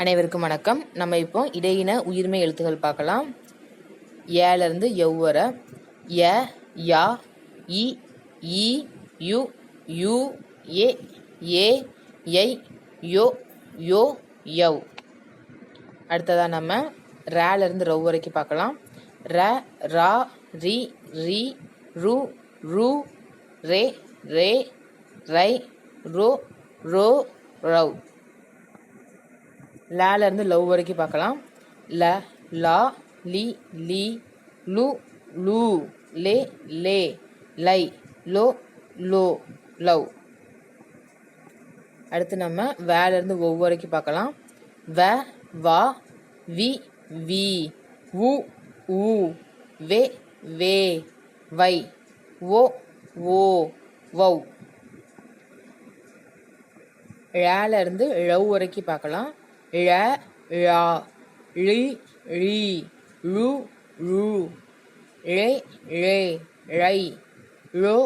அனைவருக்கும் வணக்கம். நம்ம இப்போ இடையின உயிர்மை எழுத்துக்கள் பார்க்கலாம். ஏலேருந்து எவ்வர ய யா இ ஈ யு யூ ஏ ஏ ஐ யோ யோ யவ். அடுத்ததாக நம்ம ரேலேருந்து ரவ் வரைக்கும் பார்க்கலாம். ர ரா ரி ரி ரு ரு ரே ரே ரை ரோ ரோ ரவ். லேல இருந்து லவ் வரைக்கும் பார்க்கலாம். ல லா லி லி லு லூ லே லே லை லோ லோ லவ். அடுத்து நம்ம வேல இருந்து பார்க்கலாம். வ வா வி வி உ ஊ வே வே வை ஓ ஓ வவ் ழல லவ் ழவ் வரைக்கும் பார்க்கலாம். ழ ழா ழி ழி ழு ழு ழே ழே ழை ழோ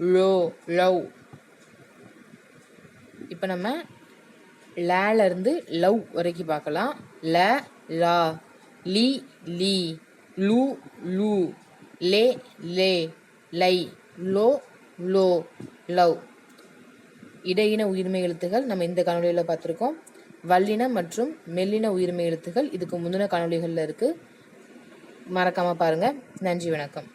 ழோ லவ் இப்போ நம்ம லேலேருந்து லவ் வரைக்கும் பார்க்கலாம். ல லா லி லி லு லு லே லே லை லோ லோ. லவ் இடையின உயிர்மை எழுத்துகள் நம்ம இந்த காணொலியில் பார்த்துருக்கோம். வல்லின மற்றும் மெல்லின உயிர்மை எழுத்துக்கள் இதுக்கு முந்தின காணொலிகளில் இருக்குது மறக்காமல் பாருங்கள் நன்றி வணக்கம்.